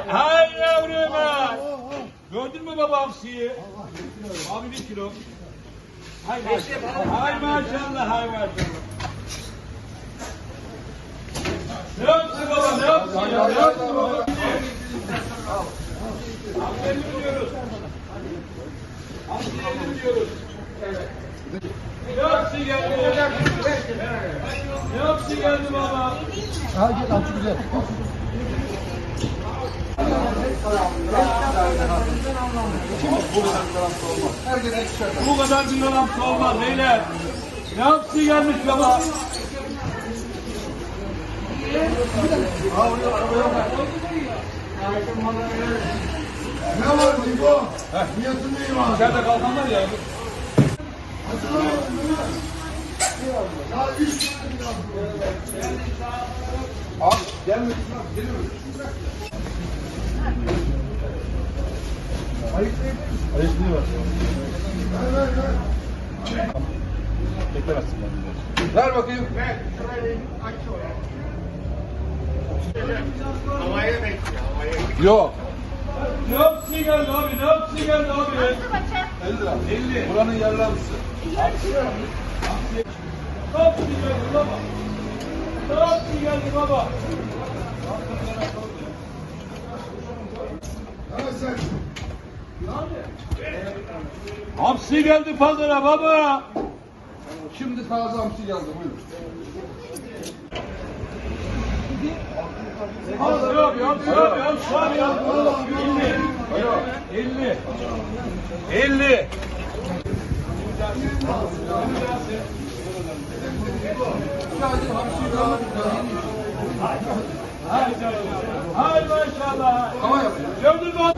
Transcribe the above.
Hay yavrum ha. Gördün mü baba hamsiyi? Abi bir kilo. Hay maşallah. Hay maşallah. Hay maşallah. Ne yaptı baba? Ne yaptı ya? Ne yaptı baba? Hamsiyi biliyoruz. Hamsiyi biliyoruz. Ne yaptı geldi? Ne yaptı geldi baba? Ha git altı güzel. Bu kadar bir hamsi olmaz beyler. Ne yaptı gelmiş baba? Ne var Niko? Niyetin neyi var? İçeride kalkan var ya. Ya üç tane Ayıklayı var. Ver ver ver. Beklemezsin ben. Ver bakayım. Yok. Ne yaptı abi? Ne yaptı abi? 50 lira. 50. Buranın yerli alısı. Ne yaptı geldi baba? Ne yaptı geldi baba? Hamsi geldi pazara baba. Şimdi taze hamsi geldi buyurun. Hamsi abi, hamsi abi, hamsi abi. 50. 50. 50. Hay maşallah. Hava yapıyor. Gördün mü?